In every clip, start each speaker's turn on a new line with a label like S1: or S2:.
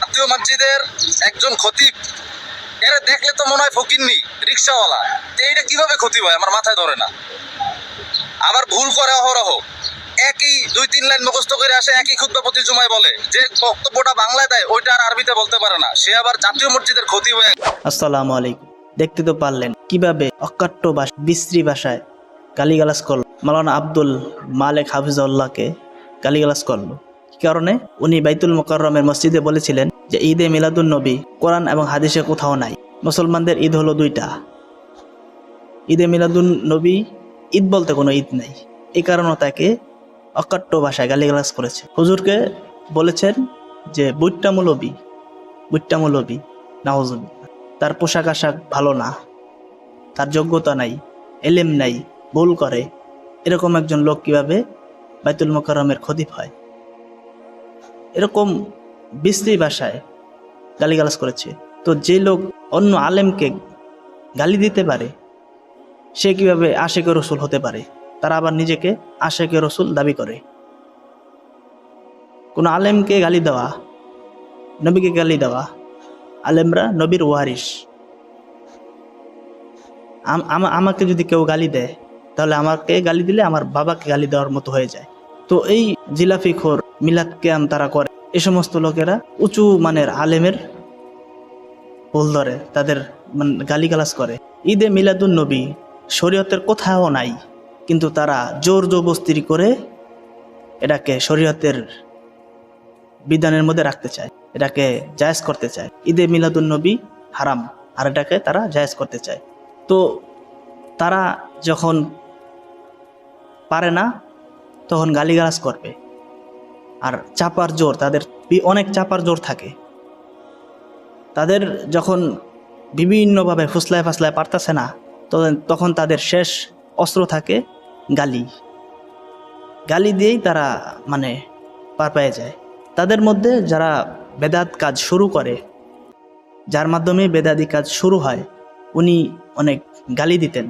S1: জাতীয় মসজিদের একজন খতিব। এরা দেখলে তো মনে হয় ফকিরনি রিক্সাওয়ালা। এইটা কীভাবে ক্ষতি হয়? আমার মাথায় ধরে না। আবার ভুল করে অহরহ। একই দুই তিন লাইন মুখস্থ করে আসে, একই খুদ্া প্রতি জুমায় বলে। যে বক্তব্যটা বাংলায় দেয়, ওইটা আর আরবিতে বলতে পারে না। সে আবার জাতীয় মসজিদের ক্ষতি হয়ে
S2: আসসালামু আলাইকুম। দেখতে তো পারলেন কীভাবে অকাট্য ভাষা বিশ্রী ভাষায় গালিগালাজ করল। মালানা আব্দুল মালেক হাফিজাউল্লাহকে গালিগালাজ করল। কারণে? উনি বাইতুল মোকাররমের মসজিদে বলেছিলেন যে, ঈদে মিলাদুল নবী, কোরআন এবং হাদিসে কোথাও নাই। মুসলমানদের ঈদ হলো দুইটা। ঈদে মিলাদুল নবী, ঈদ বলতে কোনো ঈদ নেই। এই কারণে তাকে অকাট্য ভাষায় গালিগালাজ করেছে। হুজুরকে বলেছেন যে বুট্টা মৌলবী বুট্টা মৌলবী তার পোশাক আশাক ভালো না, তার যোগ্যতা নাই, এলেম নাই, ভুল করে। এরকম একজন লোক কীভাবে বাইতুল মোকাররমের খতিব হয়? এরকম বিশ্রী ভাষায় গালিগালাজ করেছে। তো যে লোক অন্য আলেমকে গালি দিতে পারে, সে কীভাবে আশেকে রসুল হতে পারে? তারা আবার নিজেকে আশেকে রসুল দাবি করে। কোনো আলেমকে গালি দেওয়া, নবীকে গালি দেওয়া আলেমরা নবীর ওয়ারিস আমা- আমাকে যদি কেউ গালি দেয়, তাহলে আমাকে গালি দিলে আমার বাবাকে গালি দেওয়ার মতো হয়ে যায়। তো এই জিলাফি খোর মিলাদ ক্যাম তারা করে। এ সমস্ত লোকেরা উঁচু মানের আলেমের ভুল ধরে, তাদের মানে গালিগালাজ করে। ঈদে মিলাদুন নবী শরীয়তের কোথাও নাই, কিন্তু তারা জোর জবস্তির করে এটাকে শরীয়তের বিধানের মধ্যে রাখতে চায়, এটাকে জায়েজ করতে চায়। ঈদে মিলাদুন নবী হারাম, আর এটাকে তারা জায়েজ করতে চায়। তো তারা যখন পারে না তখন গালিগালাজ করবে। আর চাপার জোর, তাদের অনেক চাপার জোর থাকে। তাদের যখন বিভিন্নভাবে ফুসলায় ফাসলায় পারতেছে না, তখন তাদের শেষ অস্ত্র থাকে গালি। গালি দিয়েই তারা মানে পার পেয়ে যায়। তাদের মধ্যে যারা বেদাত কাজ শুরু করে, যার মাধ্যমে বেদাদি কাজ শুরু হয়, উনি অনেক গালি দিতেন,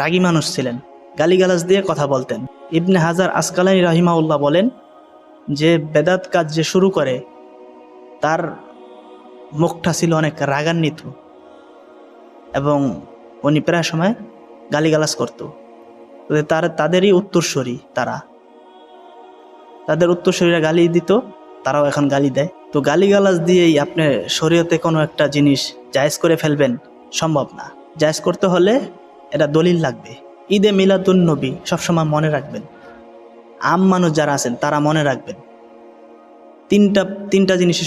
S2: রাগী মানুষ ছিলেন। গালিগালাজ দিয়ে কথা বলতেন। ইবনে হাজার আসকালানি রাহিমাউল্লাহ বলেন যে, বেদাত কাজ যে শুরু করে, তার মুখটা ছিল অনেক রাগান্বিত এবং উনি প্রায় সময় গালিগালাজ করত। তার, তাদেরই উত্তরস্বরী তারা। তাদের উত্তরসূরিরা গালি দিত, তারাও এখন গালি দেয়। তো গালিগালাজ দিয়েই আপনি শরীয়তে কোনো একটা জিনিস জায়েজ করে ফেলবেন সম্ভব না। জায়েজ করতে হলে এটা দলিল লাগবে। ঈদে মিলাদুল নবী সবসময় মনে রাখবেন। আম মানুষ যারা আছেন, তারা মনে রাখবেন। তিনটা তিনটা জিনিস